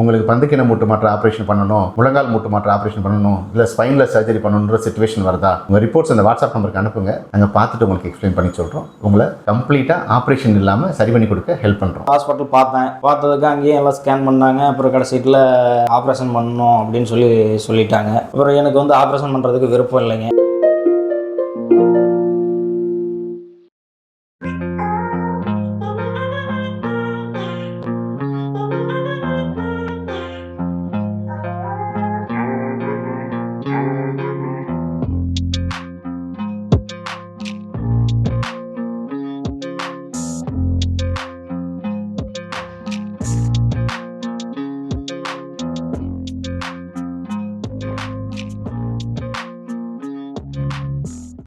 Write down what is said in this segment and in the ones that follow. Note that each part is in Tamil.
உங்களுக்கு பந்துக்கின மூட்டு மாற்ற ஆப்ரேஷன் பண்ணணும் முழங்கால் மூட்டு மாற்ற ஆப்ரேஷன் பண்ணணும் இல்லை ஸ்பைனில் சர்ஜரி பண்ணணுன்ற சுச்சுவேஷன் வருதா உங்கள் ரிப்போர்ட்ஸ் அந்த வாட்ஸ்அப் நம்பருக்கு அனுப்புங்க. நாங்கள் பார்த்துட்டு உங்களுக்கு எக்ஸ்பிளைன் பண்ணி சொல்கிறோம் உங்களை கம்ப்ளீட்டாக ஆப்ரேஷன் இல்லாமல் சரி பண்ணி கொடுக்க ஹெல்ப் பண்ணுறோம் ஹாஸ்பிட்டல் பார்த்தேன். பார்த்ததுக்கு அங்கேயும் எல்லாம் ஸ்கேன் பண்ணாங்க. அப்புறம் கடைசியில் ஆப்ரேஷன் பண்ணணும் அப்படின்னு சொல்லி சொல்லிட்டாங்க. அப்புறம் எனக்கு வந்து ஆப்ரேஷன் பண்ணுறதுக்கு விருப்பம் இல்லைங்க.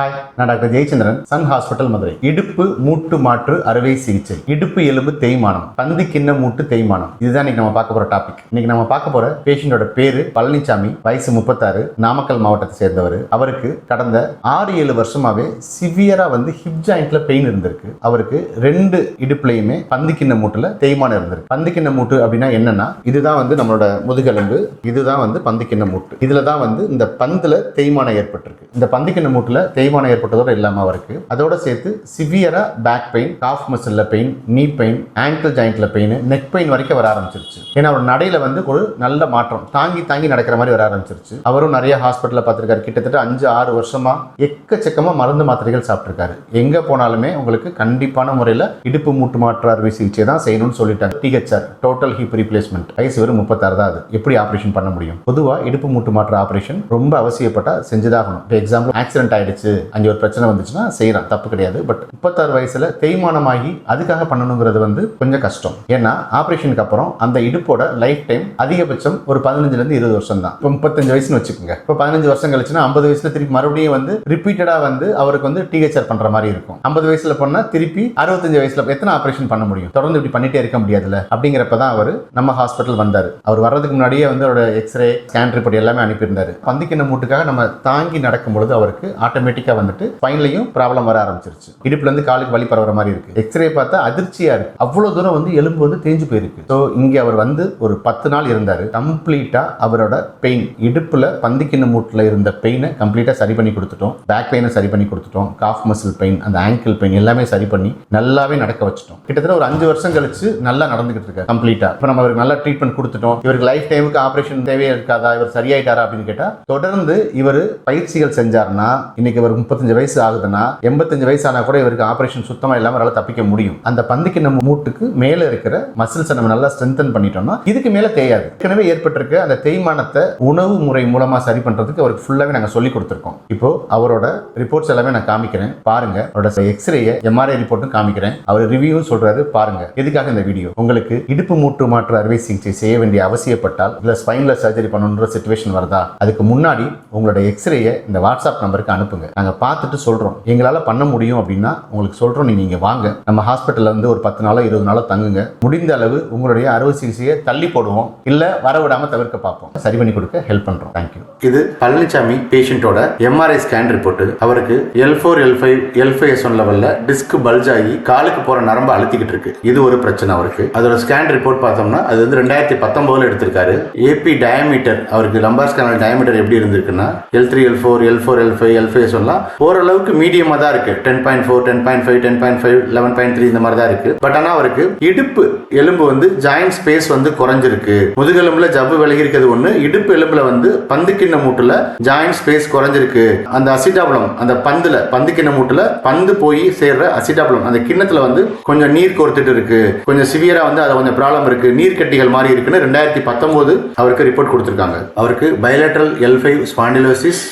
Bye. நான் doctor Jayachandran Sun hospital Madurai. இடுப்பு மூட்டு மாற்று அறுவை சிகிச்சை. இடுப்பு எலும்பு தேய்மானம். பந்து கிண்ண மூட்டு தேய்மானம். இதுதான் இன்னைக்கு நம்ம பார்க்க போற டாபிக் இன்னைக்கு நம்ம பார்க்க போற பேஷண்டோட பேரு பழனிசாமி வயசு முப்பத்தாறு நாமக்கல் மாவட்டத்தை சேர்ந்தவர். அவருக்கு கடந்த ஆறு ஏழு வருஷமாவே சிவியரா வந்து ஹிப் ஜாயிண்ட்ல பெயின் இருந்திருக்கு. அவருக்கு ரெண்டு இடுப்புலையுமே பந்து கிண்ண மூட்டுல தேய்மானம் இருந்திருக்கு. பந்து கிண்ண மூட்டு அப்படின்னா என்னன்னா இதுதான் வந்து நம்மளோட முதுகெலும்பு இதுதான் வந்து பந்து கிண்ண மூட்டு. இதுல தான் வந்து இந்த பந்துல தேய்மானம் ஏற்பட்டிருக்கு. இந்த பந்து கிண்ண மூட்டுல தேய்மானம் ஏற்பட்டதோடு இல்லாமல் அவருக்கு. அதோட சேர்த்து சிவியராக பேக் பெயின் காஃப் மசில்ல பெயின் நீ பெயின் ஆங்கிள் ஜாயிண்ட்ல பெயின் நெக் பெயின் வரைக்கும் வர ஆரம்பிச்சிருச்சு. ஏன்னா அவர் நடையில வந்து ஒரு நல்ல மாற்றம் தாங்கி தாங்கி நடக்கிற மாதிரி வர ஆரம்பிச்சிருச்சு. அவரும் நிறைய ஹாஸ்பிட்டலில் பார்த்துருக்காரு. கிட்டத்தட்ட அஞ்சு ஆறு வருஷமா எக்கச்சக்கமாக மருந்து மாத்திரைகள் சாப்பிட்ருக்காரு எங்க போனாலுமே உங்களுக்கு கண்டிப்பான முறையில் இடுப்பு மூட்டு மாற்று அறுவை சிகிச்சை தான் செய்யணும்னு சொல்லிட்டாங்க டிஹெச்ஆர் டோட்டல் ஹிப் ரீப்ளேஸ்மெண்ட் வயசு வெறும் முப்பத்தாறு தான் அது. எப்படி ஆப்ரேஷன் பண்ண முடியும்? பொதுவாக இடுப்பு மூட்டு மாற்று ஆப்ரேஷன் ரொம்ப அவசியப்பட்டா செஞ்சுதாகணும். இப்போ எக்ஸாம்பிள் ஆக்சிடென்ட் ஆயிடுச்சு அஞ்சு ஒரு பிரச்சனை வந்துச்சுன்னா செய்யலாம் தப்பு கிடையாது. பட் முப்பத்தாறு வயசில் தேய்மானமாகி அதுக்காக பண்ணணுங்கிறது வந்து கொஞ்சம் கஷ்டம். ஏன்னா ஆப்ரேஷனுக்கு அப்புறம் அந்த இடுப்போட லைஃப் டைம் அதிகபட்சம் ஒரு பதினஞ்சுலேருந்து இருபது வருஷம் தான் இப்போ முப்பத்தஞ்சு வயசுன்னு வச்சுக்கோங்க. இப்போ பதினஞ்சு வருஷம் கழிச்சுன்னா ஐம்பது வயசில் திருப்பி மறுபடியும் வந்து ரிப்பீட்டடாக வந்து அவருக்கு வந்து டிஹெச்ஆர் பண்ணுற மாதிரி இருக்கும். ஐம்பது வயசில் பண்ணால் திருப்பி அறுபத்தஞ்சு வயசில் எத்தனை ஆப்ரேஷன் பண்ண முடியும்? தொடர்ந்து இப்படி பண்ணிட்டே இருக்க முடியாதுல்ல? அப்படிங்கிறப்ப தான் அவர் நம்ம ஹாஸ்பிட்டல் வந்தார். அவர் வர்றதுக்கு முன்னாடியே வந்து அவரோட எக்ஸ்ரே ஸ்கேன் ரிப்போர்ட் எல்லாமே அனுப்பியிருந்தாரு. பந்திக்கிண்ண மூட்டுக்காக நம்ம தாங்கி நடக்கும் பொழுது அவருக்கு ஆட்டோமேட்டிக்காக வந்துட்டு ஸ்பைன்லையும் ப்ராப்ளம் வர ஆரம்பிச்சிருச்சு. இடுப்புலேருந்து காலுக்கு வலி பரவுற மாதிரி இருக்கு. எக்ஸ்ரே பார்த்தா அதிர்ச்சியா இருக்கு. அவ்வளோ தூரம் வந்து எலும்பு வந்து தேஞ்சு போயிருக்கு. ஸோ இங்கே அவர் வந்து ஒரு பத்து நாள் இருந்தார். கம்ப்ளீட்டாக அவரோட பெயின் இடுப்பில் பந்திக்கிண்ண மூட்டில் இருந்த பெயினை கம்ப்ளீட்டாக சரி பண்ணி கொடுத்துட்டோம். பேக் பெயினை சரி பண்ணி கொடுத்துட்டோம். காஃப் மசில் பெயின் அந்த ஆங்கிள் பெயின் எல்லாமே சரி பண்ணி நல்லாவே நடக்க வச்சுட்டோம். கிட்டத்தட்ட ஒரு அஞ்சு வருஷம் கழிச்சு நல்லா நடந்துகிட்டு இருக்காரு. கம்ப்ளீட்டாக இப்போ நம்ம அவருக்கு நல்லா ட்ரீட்மெண்ட் கொடுத்துட்டோம். இவருக்கு லைஃப் டைமுக்கு ஆப்ரேஷன் தேவையே இருக்காதா? இவர் சரியாயிட்டாரா அப்படின்னு கேட்டால் தொடர்ந்து இவர் பயிற்சிகள் செஞ்சார்னா இன்னைக்கு இவர் முப்பத்தஞ்சு வயசு ஆகுதுன்னா எண்பத்தஞ்சு வயசு ஆனால் கூட இவருக்கு ஆப்ரேஷன் சுத்தமாக இல்லாமல் அவரால் தப்பிக்க முடியும். அந்த பந்துக்கு நம்ம மூட்டுக்கு மேலே இருக்கிற மசில்ஸை நம்ம நல்லா ஸ்ட்ரென்தன் பண்ணிட்டோம்னா இதுக்கு மேலே தேயாது. ஏற்கனவே ஏற்பட்டிருக்க அந்த தேய்மானத்தை உணவு முறை மூலமாக சரி பண்ணுறதுக்கு அவருக்கு ஃபுல்லாகவே நாங்கள் சொல்லி கொடுத்துருக்கோம். இப்போ அவரோட ரிப்போர்ட்ஸ் எல்லாமே நான் காமிக்கிறேன். பாருங்க. அவரோட எக்ஸ்ரேயை எம்ஆர்ஐ ரிப்போர்ட்டும் காமிக்கிறேன். அவர் ரிவ்யூவும் சொல்றாரு. பாருங்க. எதுக்காக இந்த வீடியோ உங்களுக்கு இடுப்பு மூட்டு மாற்று அறுவை சிகிச்சை செய்ய வேண்டிய அவசியப்பட்டால் இல்லை ஸ்பைன்ல சர்ஜரி பண்ணணுன்ற சுச்சுவேஷன் வருதா? அதுக்கு முன்னாடி உங்களோட எக்ஸ்ரேயை இந்த வாட்ஸ்அப் நம்பருக்கு அனுப்புங்க. பார்த்து பார்த்துட்டு சொல்கிறோம் எங்களால் பண்ண முடியும் அப்படின்னா உங்களுக்கு சொல்கிறோம் நீங்கள் இங்க வாங்க. நம்ம ஹாஸ்பிட்டல்ல இருந்து ஒரு பத்து நாளோ இருபது நாளோ தங்குங்க. முடிந்த அளவு உங்களுடைய அறுவை சிகிச்சையை தள்ளி போடுவோம். இல்லை வர தவிர்க்க பார்ப்போம். சரி பண்ணி கொடுக்க ஹெல்ப் பண்ணுறோம் தேங்க்யூ இது பழனிசாமி பேஷண்ட்டோட எம்ஆர்ஐ ஸ்கேன் ரிப்போர்ட் அவருக்கு L four L five L five S one லெவலில் டிஸ்க் பல்ஜ் ஆகி காலுக்கு போகிற நரம்பு அழுத்திக்கிட்டு இருக்கு. இது ஒரு பிரச்சனை அவருக்கு. அதோட ஸ்கேன் ரிப்போர்ட் பார்த்தோம்னா அது வந்து ரெண்டாயிரத்தி பத்தொன்பதுல எடுத்திருக்காரு. ஏபி டயமீட்டர் அவருக்கு லம்பார் ஸ்கேனல் டயமீட்டர் எப்படி இருந்திருக்குன்னா L three L four L four L five L five சொல்லலாம் ஓரளவுக்கு மீடியமாக தான் இருக்கு. Ten point four ten point five ten point five eleven point three இந்த மாதிரி தான் இருக்கு. பட் ஆனால் அவருக்கு இடுப்பு எலும்பு வந்து ஜாயிண்ட் ஸ்பேஸ் வந்து குறைஞ்சிருக்கு. முதுகெலும்புல ஜவ்வு விலகி இருக்கிறது ஒன்று இடுப்பு எலும்புல வந்து பந்து கிண்ண மூட்டுல ஜாயிண்ட் ஸ்பேஸ் குறைஞ்சிருக்கு. அந்த அசிட்டாபுலம் அந்த பந்துல கிண்ண மூட்டுல பந்து போய் சேர்ற அசிட்டாபுலம் அந்த கிண்ணத்துல வந்து கொஞ்சம் நீர் கோர்த்துட்டு இருக்கு. கொஞ்சம் சிவியரா வந்து அது கொஞ்சம் ப்ராப்ளம் இருக்கு. நீர் கட்டிகள் மாதிரி இருக்குன்னு ரெண்டாயிரத்தி பத்தொன்பது அவருக்கு ரிப்போர்ட் கொடுத்துருக்காங்க. அவருக்கு bilateral L five spondylosis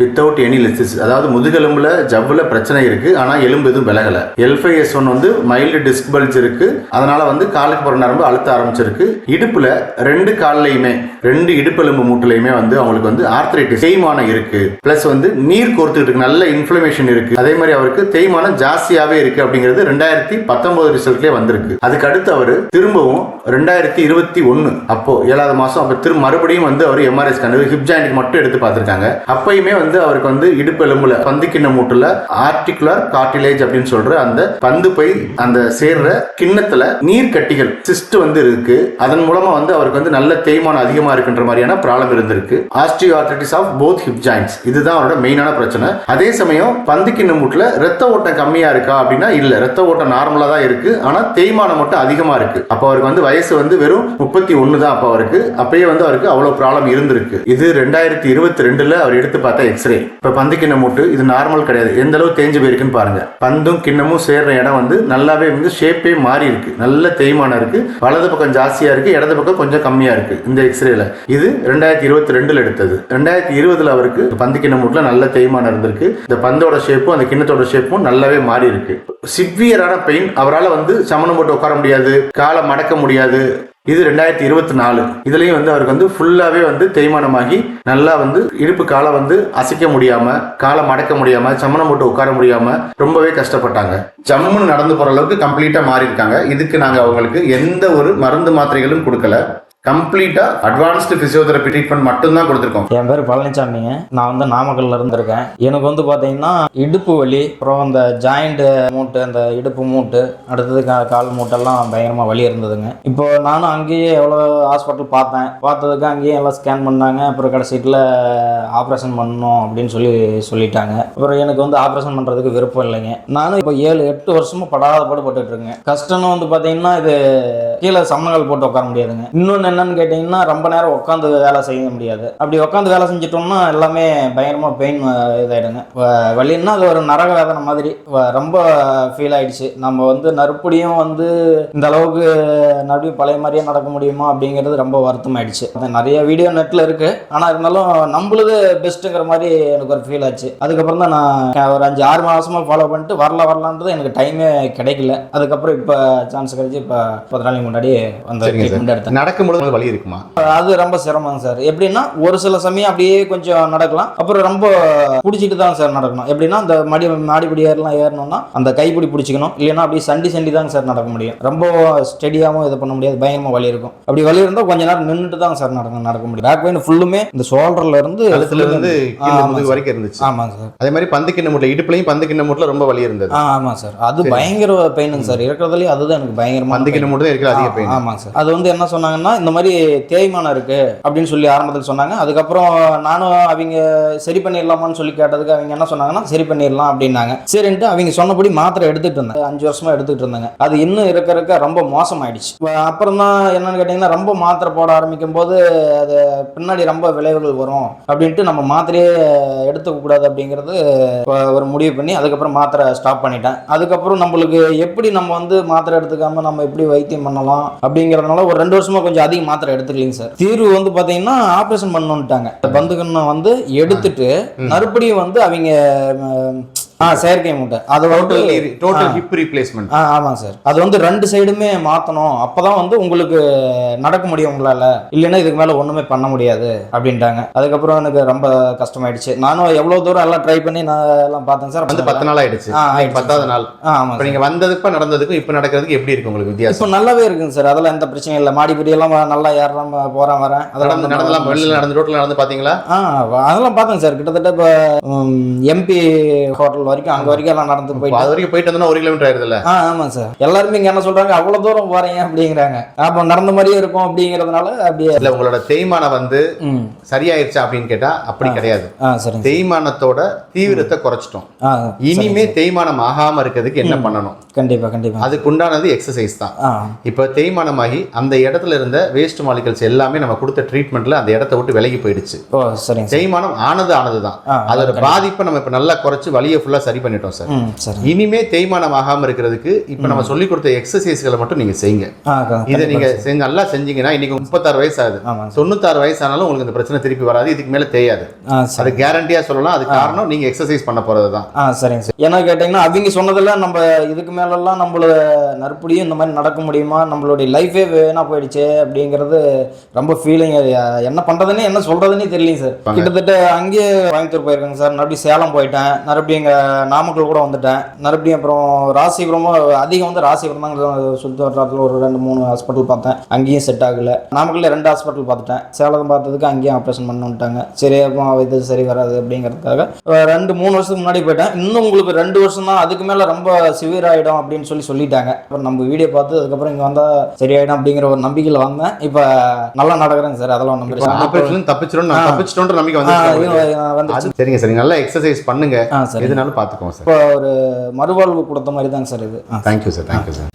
without any lysis அதாவது முதுகெலும்புல ஜவ்வுல பிரச்சனை இருக்கு ஆனா எலும்பு எதுவும் விலகல. எல்ஃபைஎஸ் ஒன் வந்து மைல்டு டிஸ்க் பல்ஜ் இருக்கு. அதனால வந்து காலுக்கு போற நரம்பு அழுத்த ஆரம்பிச்சிருக்கு. இடுப்புல ரெண்டு கால்லையுமே ரெண்டு இடுப்பெலும்பு மூட்டுலையுமே வந்து அவங்களுக்கு வந்து ஆர்த்ரைட்டிஸ் தேய்மானம் இருக்கு. பிளஸ் வந்து நீர் கோர்த்துட்டு இருக்கு. நல்ல இன்ஃபிளமேஷன் இருக்கு. அதே மாதிரி அவருக்கு தேய்மானம் ஜாஸ்தியாவே இருக்கு அப்படிங்கிறது ரெண்டாயிரத்தி பத்தொன்பது ரிசல்ட்லேயே வந்திருக்கு. அதுக்கு அடுத்து அவர் திரும்பவும் ரெண்டாயிரத்தி இருபத்தி ஒன்னு அப்போ ஏழாவது மாசம் அப்போ திரு மறுபடியும் வந்து அவர் எம்ஆர்எஸ் கண்டு ஹிப் ஜாயிண்ட் மட்டும் எடுத்து பார்த்துருக்காங்க. அப்பயுமே வந்து அவருக்கு வந்து இடுப்பு எலும்புல பந்து கிண்ண மூட்டுல ஆர்டிகுலர் கார்டிலேஜ் அப்படின்னு சொல்ற அந்த பந்து பை அந்த சேர்ற கிண்ணத்துல நீர் கட்டிகள் சிஸ்ட் வந்து இருக்கு. அதன் மூலமா வந்து அவருக்கு வந்து நல்ல தேய்மானம் அதிகமா இருக்குன்ற மாதிரியான ப்ராப்ளம் இருந்திருக்கு. Osteoarthritis of both hip joints இதுதான் அவரோட மெயினான பிரச்சனை. அதே சமயம் பந்து கிண்ண மூட்டுல ரத்த ஓட்டம் கம்மியா இருக்கா அப்படின்னா இல்ல. ரத்த ஓட்டம் நார்மலா தான் இருக்கு. ஆனா தேய்மானம் மட்டும் அதிகமா இருக்கு. அப்ப அவருக்கு வந்து வயசு வந்து வெறும் முப்பத்தி ஒன்னு தான் அப்ப அவருக்கு. அப்பயே வந்து அவருக்கு அவ்வளவு ப்ராப்ளம் இருந்திருக்கு. இது ரெண்டாயிரத்தி இருபத்தி ரெண்டுல அவர் எடுத்து பார்த்தா எக்ஸ்ரே இப்போ பந்து கிண்ணம் மூட்டு இது நார்மல் கிடையாது. எந்த அளவு தேஞ்சு போயிருக்குன்னு பாருங்க. பந்தும் கிண்ணமும் சேர்ற இடம் வந்து நல்லாவே வந்து ஷேப்பே மாறி இருக்கு. நல்ல தேய்மானம் இருக்கு. வலது பக்கம் ஜாஸ்தியா இருக்கு இடது பக்கம் கொஞ்சம் கம்மியா இருக்கு இந்த எக்ஸ்ரேல இது ரெண்டாயிரத்தி இருபத்தி ரெண்டுல எடுத்தது. ரெண்டாயிரத்தி இருபதுல அவருக்கு பந்து கிண்ண மூட்டுல நல்ல தேய்மானம் இருந்திருக்கு. இந்த பந்தோட ஷேப்பும் அந்த கிண்ணத்தோட ஷேப்பும் நல்லாவே மாறி இருக்கு. சிவியரான பெயின் அவரால் வந்து சமணம் போட்டு உட்கார முடியாது. காலை மடக்க முடியாது. இது ரெண்டாயிரத்தி இருபத்தி நாலு. இதுலயும் வந்து அவருக்கு வந்து ஃபுல்லாவே வந்து தேய்மானமாகி நல்லா வந்து இடுப்பு காலை வந்து அசைக்க முடியாம காலை மடக்க முடியாம சமணம் போட்டு உட்கார முடியாம ரொம்பவே கஷ்டப்பட்டாங்க. ஜம்முன்னு நடந்து போற அளவுக்கு கம்ப்ளீட்டா மாறி இருக்காங்க இதுக்கு நாங்க அவங்களுக்கு எந்த ஒரு மருந்து மாத்திரைகளும் கொடுக்கல. கம்ப்ளீட்டா அட்வான்ஸ்டு பிசியோதெரபி ட்ரீட்மெண்ட் மட்டும்தான் கொடுத்துருக்கோம். என் பேர் பழனிசாமிங்க நான் வந்து நாமக்கல்ல இருந்திருக்கேன். எனக்கு வந்து பார்த்தீங்கன்னா இடுப்பு வலி அப்புறம் அந்த ஜாயிண்ட் மூட்டு அந்த இடுப்பு மூட்டு அடுத்தது கால் மூட்டெல்லாம் பயங்கரமாக வலி இருந்ததுங்க. இப்போ நானும் அங்கேயே எவ்வளோ ஹாஸ்பிட்டல் பார்த்தேன். பார்த்ததுக்கு அங்கேயே எல்லாம் ஸ்கேன் பண்ணாங்க. அப்புறம் கடைசியில் ஆப்ரேஷன் பண்ணணும் அப்படின்னு சொல்லி சொல்லிட்டாங்க. அப்புறம் எனக்கு வந்து ஆப்ரேஷன் பண்ணுறதுக்கு விருப்பம் இல்லைங்க. நானும் இப்போ ஏழு எட்டு வருஷமும் படாத பாடுபட்டு இருக்கேன். கஷ்டம்னு வந்து பார்த்தீங்கன்னா இது கீழே சம்மணங்கள் போட்டு உட்கார முடியாதுங்க. இன்னொன்று என்னன்னு கேட்டிங்கன்னா ரொம்ப நேரம் உட்காந்து வேலை செய்ய முடியாது. அப்படி உட்காந்து வேலை செஞ்சிட்டோம்னா எல்லாமே பயங்கரமாக பெயின் இதாயிடுங்க. வ- அது ஒரு நரக வேதனை மாதிரி. ரொம்ப ஃபீல் ஆயிடுச்சு. நம்ம வந்து நறுப்படியும் வந்து இந்த அளவுக்கு மறுபடியும் பழைய மாதிரியே நடக்க முடியுமா அப்படிங்கிறது ரொம்ப வருத்தம் ஆயிடுச்சு நிறைய வீடியோ நெட்டில் இருக்கு. ஆனால் இருந்தாலும் நம்மளுது பெஸ்ட்டுங்கிற மாதிரி எனக்கு ஒரு ஃபீல் ஆச்சு. அதுக்கப்புறம் தான் நான் ஒரு அஞ்சு ஆறு மாதமாக ஃபாலோ பண்ணிட்டு வரல வரலான்றது எனக்கு டைமே கிடைக்கல. அதுக்கப்புறம் இப்போ சான்ஸ் கிடைச்சி இப்போ பத்து நாளைக்கு முன்னாடி அந்த. ட்ரீட்மெண்ட் எடுத்தேன். நடக்கும்போது வலி இருக்குமா? அது ரொம்ப சிரமம் சார். எப்படின்னா ஒரு சில சமயம் அப்படியே கொஞ்சம் நடக்கலாம். அப்புறம் ரொம்ப பிடிச்சிட்டு தான் சார் நடக்கணும். எப்படின்னா அந்த மடி மாடிப்படி ஏறலாம் ஏறணும்னா அந்த கைப்பிடி பிடிச்சிக்கணும். இல்லைன்னா அப்படியே சண்டி சண்டி தான் சார் நடக்க முடியும். ரொம்ப ஸ்டெடியாகவும் இது பண்ண முடியாது. பயங்கரமா வலி இருக்கும். அப்படி வலி இருந்தால் கொஞ்ச நேரம் நின்றுட்டு தான் சார் நடக்க நடக்க முடியும். பேக் பெயின் ஃபுல்லுமே இந்த ஷோல்டர்ல இருந்து இருந்து. வரைக்கும் இருந்துச்சு. ஆமாங்க சார். அதே மாதிரி பந்து கிண்ண மூட்டை இடுப்புலையும் பந்து கிண்ண மூட்டில் ரொம்ப வலி இருந்தது. ஆமாம் சார். அது பயங்கர பெயினுங்க சார். இருக்கிறதுலயே அதுதான் எனக்கு பயங்கரமான பந்து கிண்ண மூட்டை தான் பெயின் ஆமாங்க சார் அது வந்து என்ன சொன்னாங்கன்னா இந்த மாதிரி தேய்மானம் இருக்கு அப்படின்னு சொல்லி ஆரம்பத்தில் சொன்னாங்க. அதுக்கப்புறம் நானும் அவங்க சரி பண்ணிடலாமான்னு சொல்லி கேட்டதுக்கு அவங்க என்ன சொன்னாங்கன்னா சரி பண்ணிடலாம் அப்படின்னாங்க. சரின்ட்டு அவங்க சொன்னபடி மாத்திரை எடுத்துட்டு இருந்தேன். அஞ்சு வருஷமா எடுத்துட்டு இருந்தாங்க. அது இன்னும் இருக்க இருக்க ரொம்ப மோசமாயிடுச்சு. அப்புறம் தான் என்னன்னு கேட்டிங்கன்னா ரொம்ப மாத்திரை போட ஆரம்பிக்கும் போது அது பின்னாடி ரொம்ப விளைவுகள் வரும் அப்படின்ட்டு நம்ம மாத்திரையே எடுத்துக்க கூடாது அப்படிங்கிறது ஒரு முடிவு பண்ணி அதுக்கப்புறம் மாத்திரை ஸ்டாப் பண்ணிட்டேன். அதுக்கப்புறம் நம்மளுக்கு எப்படி நம்ம வந்து மாத்திரை எடுத்துக்காம நம்ம எப்படி வைத்தியம் பண்ணலாம் அப்படிங்கறதுனால ஒரு ரெண்டு வருஷமா கொஞ்சம் அதிக மாத்திரை எடுத்துக்கலைங்க சார். தீர்வு வந்து பாத்தீங்கன்னா ஆப்ரேஷன் பண்ணணுன்ட்டாங்க பந்துக்கண்ணை வந்து எடுத்துட்டு மறுபடியும் வந்து அவங்க ஆ செயற்கை மூட்டை. அதை total total. Hip replacement ah. ஆமாம் சார். அது வந்து ரெண்டு சைடுமே மாற்றணும் அப்போ தான் வந்து உங்களுக்கு நடக்க முடியும் உங்களால். இல்லைன்னா இதுக்கு மேலே ஒன்றுமே பண்ண முடியாது அப்படின்ட்டாங்க. அதுக்கப்புறம் எனக்கு ரொம்ப கஷ்டமாயிடுச்சு. நானும் எவ்வளோ தூரம் எல்லாம் ட்ரை பண்ணி நான் எல்லாம் பார்த்தேன் சார். வந்து பத்து நாள் ஆயிடுச்சு. ஆ, பத்தாவது நாள். ஆ ஆமாம் இப்போ நீங்க வந்ததுக்கு நடந்ததுக்கும் இப்போ நடக்கிறதுக்கு எப்படி இருக்கு உங்களுக்கு வித்தியாசம்? இப்போ நல்லாவே இருக்குங்க சார். அதெல்லாம் எந்த பிரச்சனையும் இல்லை. மாடிப்படி எல்லாம் நல்லா ஏறலாம் போகிறேன் வரேன். அதெல்லாம் நடந்தலாம் வெளியில நடந்து ரோட்ல நடந்து பாத்தீங்க ஆ அதெல்லாம் பார்த்தேன் சார். கிட்டத்தட்ட இப்போ எம்பி ஹோட்டல் வரைக்கும் அங்கே வரைக்கும் எல்லாம் நடந்து போயிட்டு. அது வரைக்கும் போயிட்டு வந்தோம்னா ஒரு கிலோமீட்டர் ஆயிருதுல்ல? ஆ ஆமாம் சார். எல்லாருமே இங்கே என்ன சொல்கிறாங்க அவ்வளோ தூரம் போகிறீங்க அப்படிங்கிறாங்க. அப்போ நடந்த மாதிரியே இருக்கும் அப்படிங்கிறதுனால அப்படியே இல்ல உங்களோட தேய்மானம் வந்து சரியாயிருச்சா அப்படின்னு கேட்டா அப்படி கிடையாது. தேய்மானத்தோட தீவிரத்தை குறைச்சிட்டோம். இனிமே தேய்மானம் ஆகாம இருக்கிறதுக்கு என்ன பண்ணணும்? கண்டிப்பாக கண்டிப்பாக அதுக்கு உண்டானது எக்ஸசைஸ் தான். இப்போ தேய்மானமாகி அந்த இடத்துல இருந்த வேஸ்ட் மாலிகல்ஸ் எல்லாமே நம்ம கொடுத்த ட்ரீட்மெண்ட்ல அந்த இடத்த விட்டு விலகி போயிடுச்சு. தேய்மானம் ஆனது ஆனது தான். ஆ அதோட பாதிப்பை நம்ம இப்ப நல்லா குறைச்சு வலியை ஃபுல்லா சரி பண்ணிட்டோம் சார். இனிமே தேய்மானம் ஆகாம இருக்கிறதுக்கு இப்ப நம்ம சொல்லி கொடுத்த எக்ஸசைஸ்களை மட்டும் நீங்க செய்யுங்க. இதை நீங்க செஞ்சு நல்லா செஞ்சீங்கன்னா இன்னைக்கு முப்பத்தாறு வயசு ஆகுது தொண்ணூத்தாறு வயசு ஆனாலும் உங்களுக்கு இந்த பிரச்சனை திருப்பி வராது. இதுக்கு மேல தேயாது. சரி. அது கேரண்டியா சொல்லலாம். அது காரணம் நீங்க எக்ஸசைஸ் பண்ண போறது தான். ஆ சரிங்க சார். ஏன்னா கேட்டிங்கன்னா அவங்க சொன்னதெல்லாம் நம்ம இதுக்கு மேலெல்லாம் நம்மள நற்படியும் இந்த மாதிரி நடக்க முடியுமா? நம்மளுடைய லைஃபே வேணா போயிடுச்சு அப்படிங்கிறது ரொம்ப ஃபீலிங் என்ன பண்ணுறதுன்னு என்ன சொல்கிறதுனே தெரியலைங்க சார். கிட்டத்தட்ட அங்கேயே கோயம்புத்தூர் போயிருக்கேங்க சார். மறுபடியும் சேலம் போயிட்டேன். மறுபடியும் நாமக்கல் கூட வந்துட்டேன். மறுபடியும் அப்புறம் ராசிபுரமும் அதிகம் வந்து ராசிபுரம் தான் சுற்றி வட்டாரத்தில் ஒரு ரெண்டு மூணு ஹாஸ்பிட்டல் பார்த்தேன். அங்கேயும் செட் ஆகல. நாமக்கல்ல ரெண்டு ஹாஸ்பிட்டல் பார்த்துட்டேன். சேலம் பார்த்ததுக்கு அங்கேயும் ஆப்ரேஷன் பண்ண விட்டாங்க சரி அப்போ இது சரி வராது அப்படிங்கிறதுக்காக ரெண்டு மூணு வருஷத்துக்கு முன்னாடி போயிட்டேன். இன்னும் உங்களுக்கு ரெண்டு வருஷம் தான் அதுக்கு மேலே ரொம்ப சிவியர் ஆகிடும் அப்படின்னு சொல்லி சொல்லிட்டாங்க. அப்புறம் நம்ம வீடியோ பார்த்து அதுக்கப்புறம் இங்கே வந்தால் சரியாயிடும் அப்படிங்கிற ஒரு நம்பிக்கையில் வந்தேன். இப்போ நல்லா நடக்கிறேங்க சார். அதெல்லாம் ஒன்றும். ஆபரேஷன் தப்பிச்சிடும். தப்பிச்சிட்டோன்ற நம்பிக்கை வந்து சரிங்க சரி. நல்லா எக்ஸசைஸ் பண்ணுங்க. எதுனாலும் பார்த்துக்கோங்க சார். இப்போ ஒரு மறுவாழ்வு கொடுத்த மாதிரி தாங்க சார் இது. Thank you sir thank you sir